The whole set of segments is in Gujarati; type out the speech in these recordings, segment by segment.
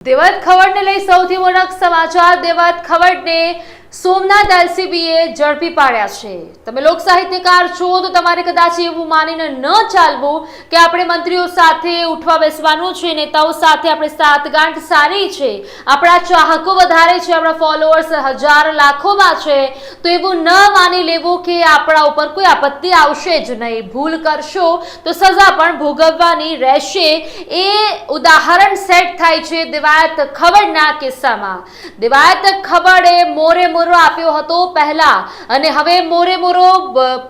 દેવાત ખવડને લઈ સૌથી મોટા સમાચાર દેવાત ખવડને સોમનાથ એલસીબીએ ઝડપી પાડ્યા છે. તમે લોક સાહિત્યકાર છો તો તમારે કદાચ એવું માનીને ન ચાલવું કે આપણે મંત્રીઓ સાથે ઉઠવા બેસવાનું છે, નેતાઓ સાથે આપણે સાતગાંઠ સારી છે, આપણા ચાહકો વધારે છે, આપણા ફોલોઅર્સ હજાર લાખોમાં છે, તો એવું ન માની લેવું કે આપણા ઉપર કોઈ આપત્તિ આવશે જ નહીં. ભૂલ કરશો તો સજા પણ ભોગવવાની રહેશે. એ ઉદાહરણ સેટ થાય છે દેવાયત ખબરના કિસ્સામાં. દેવાયત ખબરે મોરે મોરો આપ્યો હતો પહેલા. અને હવે મોરે મોરો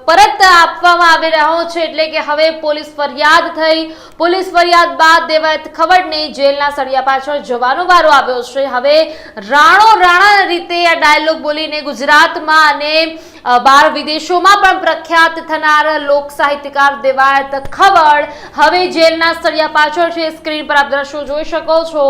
પરત આપવામાં આવી રહ્યો છે એટલે કે હવે પોલીસ ફરિયાદ થઈ. પોલીસ ફરિયાદ બાદ દેવાયત ખબરને જેલના સળિયા પાછળ જવાનો વારો આવ્યો છે. હવે રાણો રાણા રીતે આ ડાયલોગ બોલીને ગુજરાતમાં અને બાર વિદેશોમાં પણ પ્રખ્યાત થનાર લોક સાહિત્યકાર દેવાયત ખબર હવે જેલના સળિયા પાછળ છે. સ્ક્રીન પર આપ દ્રશ્યો જોઈ શકો છો.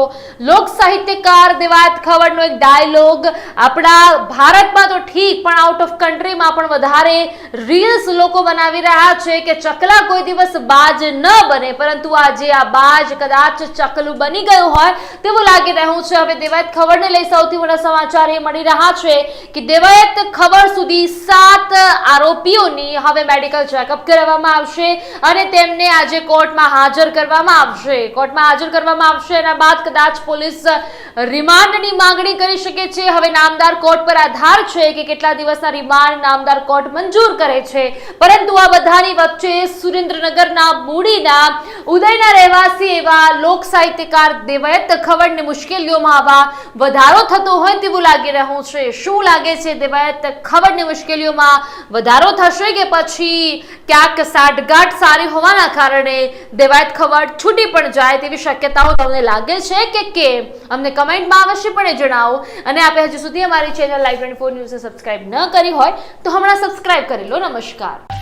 લોક સાહિત્યકાર દેવાયત ખબરનો એક ડાયલોગ આપણા ભારતમાં તો ઠીક, પણ આઉટ ઓફ કન્ટ્રીમાં પણ વધારે રીલ્સ લોકો બનાવી રહ્યા છે કે ચકલા કોઈ દિવસ બાજ ન બને. પરંતુ આજે આ બાજ કદાચ ચકલું બની ગયું હોય તેવું લાગી રહ્યું છે. હવે દેવાયત ખબરને લઈ સૌથી મોટા સમાચાર એ મળી રહ્યા છે કે દેવાયત ખબર સુધી સાત આરોપીઓની હવે મેડિકલ ચેકઅપ કરાવવામાં આવશે અને તેમને આજે કોર્ટમાં હાજર કરવામાં આવશે. કોર્ટમાં હાજર કરવામાં આવશે એના બાદ કદાચ પોલીસ રિમાન્ડની માંગણી કરી શકે છે. હવે નામદાર કોર્ટ પર આધાર છે કે કેટલા દિવસના રિમાન્ડ નામદાર કોર્ટ મંજૂર કરે છે. પરંતુ આ બધાની વચ્ચે સુરેન્દ્રનગરના મૂડીના ઉદયના રહેવાસી એવા લોક સાહિત્યકાર દેવયત ખવડની મુશ્કેલીઓમાં આવા વધારો થતો હોય તેવું લાગી રહ્યું છે. શું લાગે છે દેવાયત ખબરની મુશ્કેલીઓમાં વધારો થશે કે પછી ક્યાંક સાઠગાંઠ સારી હોવાના કારણે દેવાયત ખબર છૂટી પણ જાય તેવી શક્યતાઓ તમને લાગે છે કે કેમ? અમને કમેન્ટમાં અવશ્યપણે જણાવો. અને આપે હજુ સુધી અમારી ચેનલ લાઈવ ટ્વેન્ટી ફોર ન્યૂઝને સબસ્ક્રાઈબ ન કરી હોય તો હમણાં સબસ્ક્રાઈબ કરી લો. નમસ્કાર.